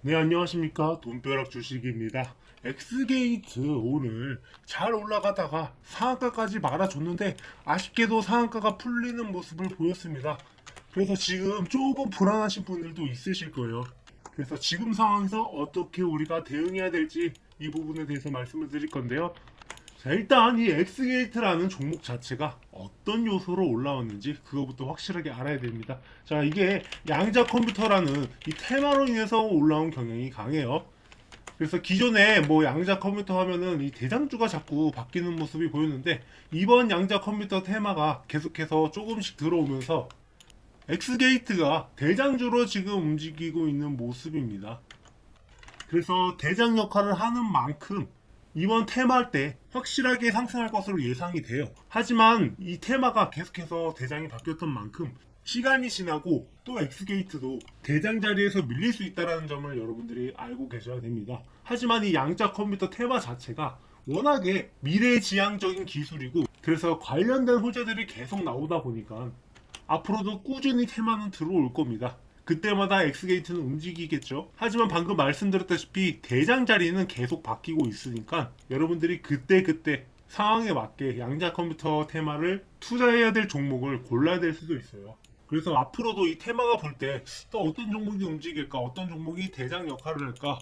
네, 안녕하십니까. 돈벼락 주식입니다. 엑스게이트 오늘 잘 올라가다가 상한가까지 말아줬는데 아쉽게도 상한가가 풀리는 모습을 보였습니다. 그래서 지금 조금 불안하신 분들도 있으실 거예요. 그래서 지금 상황에서 어떻게 우리가 대응해야 될지 이 부분에 대해서 말씀을 드릴 건데요. 자, 일단 이 엑스게이트라는 종목 자체가 어떤 요소로 올라왔는지 그거부터 확실하게 알아야 됩니다. 자, 이게 양자 컴퓨터라는 이 테마로 인해서 올라온 경향이 강해요. 그래서 기존에 뭐 양자 컴퓨터 하면은 이 대장주가 자꾸 바뀌는 모습이 보였는데 이번 양자 컴퓨터 테마가 계속해서 조금씩 들어오면서 엑스게이트가 대장주로 지금 움직이고 있는 모습입니다. 그래서 대장 역할을 하는 만큼 이번 테마할 때 확실하게 상승할 것으로 예상이 돼요. 하지만 이 테마가 계속해서 대장이 바뀌었던 만큼 시간이 지나고 또 엑스게이트도 대장 자리에서 밀릴 수 있다는 점을 여러분들이 알고 계셔야 됩니다. 하지만 이 양자 컴퓨터 테마 자체가 워낙에 미래지향적인 기술이고 그래서 관련된 호재들이 계속 나오다 보니까 앞으로도 꾸준히 테마는 들어올 겁니다. 그때마다 엑스게이트는 움직이겠죠. 하지만 방금 말씀드렸다시피 대장 자리는 계속 바뀌고 있으니까 여러분들이 그때 그때 상황에 맞게 양자 컴퓨터 테마를 투자해야 될 종목을 골라야 될 수도 있어요. 그래서 앞으로도 이 테마가 볼 때 또 어떤 종목이 움직일까, 어떤 종목이 대장 역할을 할까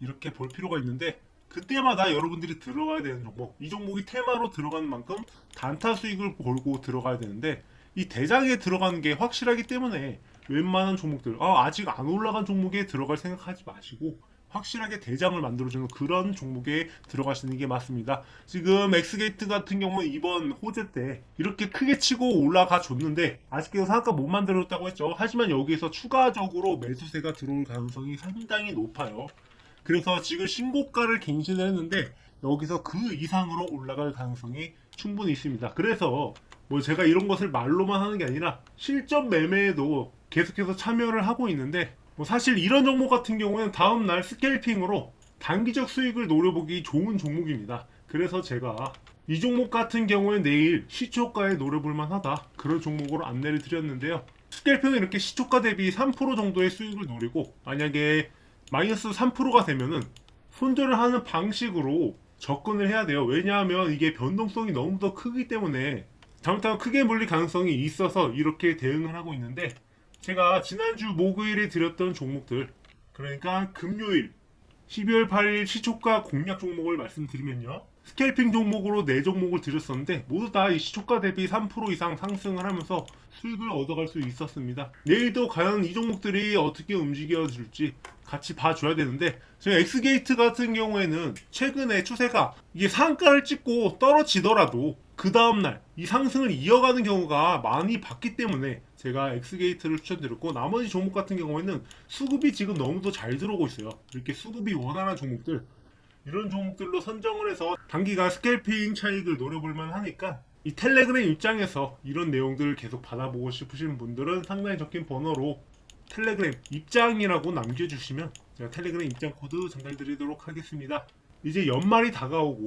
이렇게 볼 필요가 있는데 그때마다 여러분들이 들어가야 되는 종목, 이 종목이 테마로 들어가는 만큼 단타 수익을 벌고 들어가야 되는데 이 대장에 들어가는 게 확실하기 때문에 웬만한 종목들, 아, 아직 안 올라간 종목에 들어갈 생각하지 마시고 확실하게 대장을 만들어주는 그런 종목에 들어가시는 게 맞습니다. 지금 엑스게이트 같은 경우는 이번 호재 때 이렇게 크게 치고 올라가 줬는데 아쉽게도 상한가 못 만들었다고 했죠. 하지만 여기에서 추가적으로 매수세가 들어올 가능성이 상당히 높아요. 그래서 지금 신고가를 갱신을 했는데 여기서 그 이상으로 올라갈 가능성이 충분히 있습니다. 그래서 뭐 제가 이런 것을 말로만 하는 게 아니라 실전 매매에도 계속해서 참여를 하고 있는데 뭐 사실 이런 종목 같은 경우는 다음날 스케일핑으로 단기적 수익을 노려보기 좋은 종목입니다. 그래서 제가 이 종목 같은 경우에 내일 시초가에 노려볼 만하다 그런 종목으로 안내를 드렸는데요. 스케일핑은 이렇게 시초가 대비 3% 정도의 수익을 노리고 만약에 마이너스 3%가 되면은 손절을 하는 방식으로 접근을 해야 돼요. 왜냐하면 이게 변동성이 너무 더 크기 때문에 잘못하면 크게 물릴 가능성이 있어서 이렇게 대응을 하고 있는데 제가 지난주 목요일에 드렸던 종목들 그러니까 금요일 12월 8일 시초가 공략 종목을 말씀드리면요. 스케일핑 종목으로 4종목을 드렸었는데 모두 다 이 시초가 대비 3% 이상 상승을 하면서 수익을 얻어갈 수 있었습니다. 내일도 과연 이 종목들이 어떻게 움직여줄지 같이 봐줘야 되는데 지금 엑스게이트 같은 경우에는 최근에 추세가 이게 상가를 찍고 떨어지더라도 그 다음날 이 상승을 이어가는 경우가 많이 봤기 때문에 제가 엑스게이트를 추천드렸고 나머지 종목 같은 경우에는 수급이 지금 너무도 잘 들어오고 있어요. 이렇게 수급이 원활한 종목들 이런 종목들로 선정을 해서 단기간 스케일핑 차익을 노려볼만 하니까 이 텔레그램 입장에서 이런 내용들을 계속 받아보고 싶으신 분들은 상당히 적힌 번호로 텔레그램 입장이라고 남겨주시면 제가 텔레그램 입장 코드 전달드리도록 하겠습니다. 이제 연말이 다가오고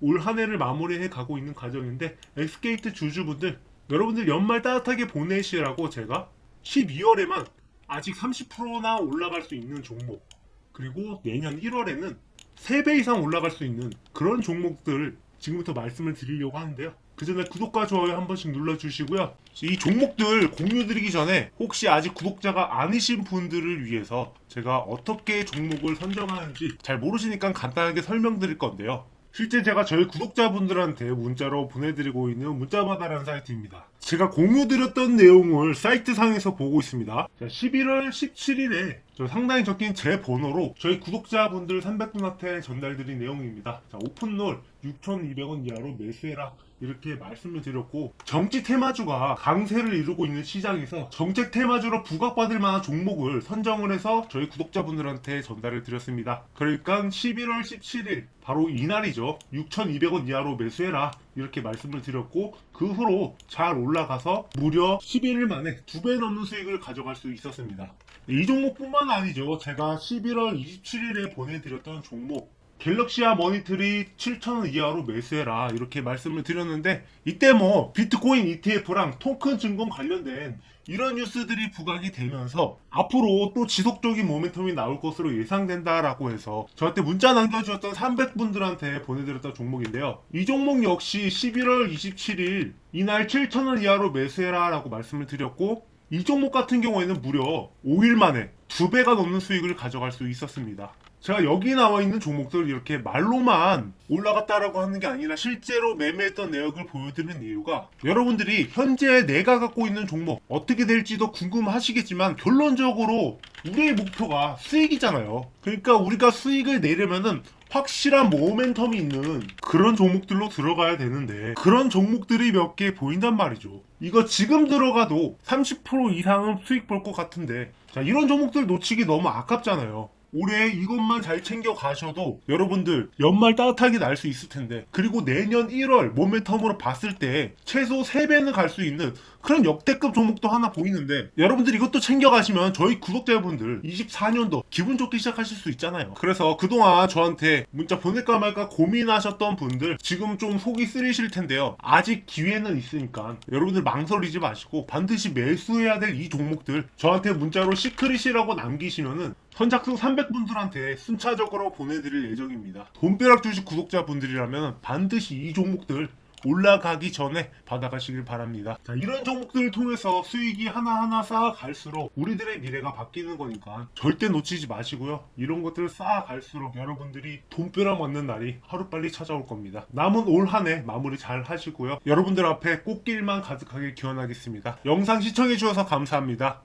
올 한 해를 마무리해 가고 있는 과정인데 엑스게이트 주주분들 여러분들 연말 따뜻하게 보내시라고 제가 12월에만 아직 30%나 올라갈 수 있는 종목 그리고 내년 1월에는 3배 이상 올라갈 수 있는 그런 종목들 지금부터 말씀을 드리려고 하는데요. 그 전에 구독과 좋아요 한 번씩 눌러주시고요. 이 종목들 공유 드리기 전에 혹시 아직 구독자가 아니신 분들을 위해서 제가 어떻게 종목을 선정하는지 잘 모르시니까 간단하게 설명드릴 건데요. 실제 제가 저희 구독자분들한테 문자로 보내드리고 있는 문자바다라는 사이트입니다. 제가 공유드렸던 내용을 사이트 상에서 보고 있습니다. 자, 11월 17일에 저 상당히 적힌 제 번호로 저희 구독자분들 300분한테 전달드린 내용입니다. 자, 오픈롤 6,200원 이하로 매수해라. 이렇게 말씀을 드렸고 정치 테마주가 강세를 이루고 있는 시장에서 정책 테마주로 부각받을 만한 종목을 선정을 해서 저희 구독자분들한테 전달을 드렸습니다. 그러니까 11월 17일 바로 이날이죠. 6,200원 이하로 매수해라. 이렇게 말씀을 드렸고 그 후로 잘 올라가서 무려 11일 만에 두 배 넘는 수익을 가져갈 수 있었습니다. 이 종목뿐만 아니죠. 제가 11월 27일에 보내드렸던 종목 갤럭시아 머니터리 7,000원 이하로 매수해라 이렇게 말씀을 드렸는데 이때 뭐 비트코인 ETF랑 토큰 증권 관련된 이런 뉴스들이 부각이 되면서 앞으로 또 지속적인 모멘텀이 나올 것으로 예상된다라고 해서 저한테 문자 남겨주셨던 300분들한테 보내드렸던 종목인데요. 이 종목 역시 11월 27일 이날 7,000원 이하로 매수해라 라고 말씀을 드렸고 이 종목 같은 경우에는 무려 5일 만에 두 배가 넘는 수익을 가져갈 수 있었습니다. 제가 여기 나와 있는 종목들 이렇게 말로만 올라갔다라고 하는 게 아니라 실제로 매매했던 내역을 보여드리는 이유가 여러분들이 현재 내가 갖고 있는 종목 어떻게 될지도 궁금하시겠지만 결론적으로 우리의 목표가 수익이잖아요. 그러니까 우리가 수익을 내려면은 확실한 모멘텀이 있는 그런 종목들로 들어가야 되는데 그런 종목들이 몇 개 보인단 말이죠. 이거 지금 들어가도 30% 이상은 수익 볼 것 같은데 자 이런 종목들 놓치기 너무 아깝잖아요. 올해 이것만 잘 챙겨 가셔도 여러분들 연말 따뜻하게 날 수 있을 텐데 그리고 내년 1월 모멘텀으로 봤을 때 최소 3배는 갈 수 있는 그런 역대급 종목도 하나 보이는데 여러분들 이것도 챙겨 가시면 저희 구독자분들 24년도 기분 좋게 시작하실 수 있잖아요. 그래서 그동안 저한테 문자 보낼까 말까 고민하셨던 분들 지금 좀 속이 쓰리실 텐데요. 아직 기회는 있으니까 여러분들 망설이지 마시고 반드시 매수해야 될 이 종목들 저한테 문자로 시크릿이라고 남기시면은 선착순 300분들한테 순차적으로 보내드릴 예정입니다. 돈벼락 주식 구독자분들이라면 반드시 이 종목들 올라가기 전에 받아가시길 바랍니다. 자, 이런 종목들을 통해서 수익이 하나하나 쌓아갈수록 우리들의 미래가 바뀌는 거니까 절대 놓치지 마시고요. 이런 것들을 쌓아갈수록 여러분들이 돈벼락 맞는 날이 하루빨리 찾아올 겁니다. 남은 올 한 해 마무리 잘 하시고요. 여러분들 앞에 꽃길만 가득하게 기원하겠습니다. 영상 시청해주셔서 감사합니다.